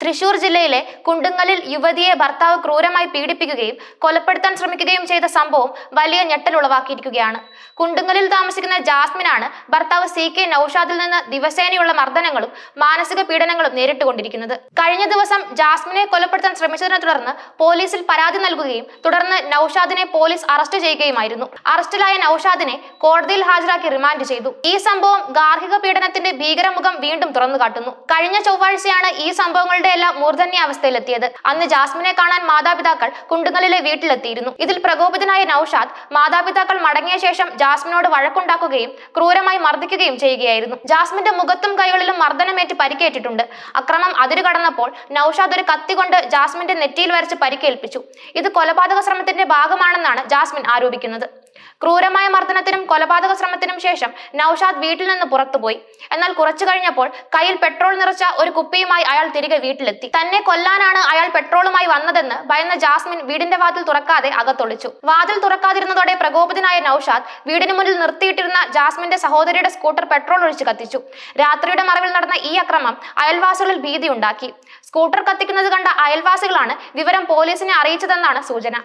തൃശൂർ ജില്ലയിലെ കുണ്ടുങ്ങലിൽ യുവതിയെ ഭർത്താവ് ക്രൂരമായി പീഡിപ്പിക്കുകയും കൊലപ്പെടുത്താൻ ശ്രമിക്കുകയും ചെയ്ത സംഭവം വലിയ ഞെട്ടലുളവാക്കിയിരിക്കുകയാണ് കുണ്ടുങ്ങലിൽ താമസിക്കുന്ന ജാസ്മിനാണ് ഭർത്താവ് സി കെ നൌഷാദിൽ നിന്ന് ദിവസേനയുള്ള മർദ്ദനങ്ങളും മാനസിക പീഡനങ്ങളും നേരിട്ടുകൊണ്ടിരിക്കുന്നത്. കഴിഞ്ഞ ദിവസം ജാസ്മിനെ കൊലപ്പെടുത്താൻ ശ്രമിച്ചതിനെ തുടർന്ന് പോലീസിൽ പരാതി നൽകുകയും തുടർന്ന് നൌഷാദിനെ പോലീസ് അറസ്റ്റ് ചെയ്യുകയുമായിരുന്നു. അറസ്റ്റിലായ നൌഷാദിനെ കോടതിയിൽ ഹാജരാക്കി റിമാൻഡ് ചെയ്തു. ഈ സംഭവം ഗാർഹിക പീഡനത്തിന്റെ ഭീകരമുഖം വീണ്ടും തുറന്നു കാട്ടുന്നു കഴിഞ്ഞ ചൊവ്വാഴ്ചയാണ് ഈ സംഭവങ്ങളുടെ എല്ലാം മൂർധന്യ അവസ്ഥയിലെത്തിയത് അന്ന് ജാസ്മിനെ കാണാൻ മാതാപിതാക്കൾ കുണ്ടുങ്ങലിലെ വീട്ടിലെത്തിയിരുന്നു. ഇതിൽ പ്രകോപിതനായ നൌഷാദ് മാതാപിതാക്കൾ മടങ്ങിയ ശേഷം ജാസ്മിനോട് വഴക്കുണ്ടാക്കുകയും ക്രൂരമായി മർദ്ദിക്കുകയും ചെയ്യുകയായിരുന്നു. ജാസ്മിന്റെ മുഖത്തും കൈകളിലും മർദ്ദനമേറ്റ് പരിക്കേറ്റിട്ടുണ്ട്. അക്രമം അതിരു കടന്നപ്പോൾ നൌഷാദ് ഒരു കത്തി കൊണ്ട് ജാസ്മിന്റെ നെറ്റിയിൽ വരച്ച് പരിക്കേൽപ്പിച്ചു. ഇത് കൊലപാതക ശ്രമത്തിന്റെ ഭാഗമാണെന്നാണ് ജാസ്മിൻ ആരോപിക്കുന്നത്. ക്രൂരമായ മർദ്ദനത്തിനും കൊലപാതക ശ്രമത്തിനും ശേഷം നൌഷാദ് വീട്ടിൽ നിന്ന് പുറത്തുപോയി. എന്നാൽ കുറച്ചു കഴിഞ്ഞപ്പോൾ കയ്യിൽ പെട്രോൾ നിറച്ച ഒരു കുപ്പിയുമായി അയാൾ തിരികെ വീട്ടിലെത്തി. തന്നെ കൊല്ലാനാണ് അയാൾ പെട്രോളുമായി വന്നതെന്ന് ഭയന്ന ജാസ്മിൻ വീടിന്റെ വാതിൽ തുറക്കാതെ അകത്തൊളിച്ചു. വാതിൽ തുറക്കാതിരുന്നതോടെ പ്രകോപിതനായ നൌഷാദ് വീടിന് മുന്നിൽ നിർത്തിയിട്ടിരുന്ന ജാസ്മിന്റെ സഹോദരിയുടെ സ്കൂട്ടർ പെട്രോൾ ഒഴിച്ച് കത്തിച്ചു. രാത്രിയുടെ മറവിൽ നടന്ന ഈ അക്രമം അയൽവാസികളിൽ ഭീതി ഉണ്ടാക്കി സ്കൂട്ടർ കത്തിക്കുന്നത് കണ്ട അയൽവാസികളാണ് വിവരം പോലീസിനെ അറിയിച്ചതെന്നാണ് സൂചന.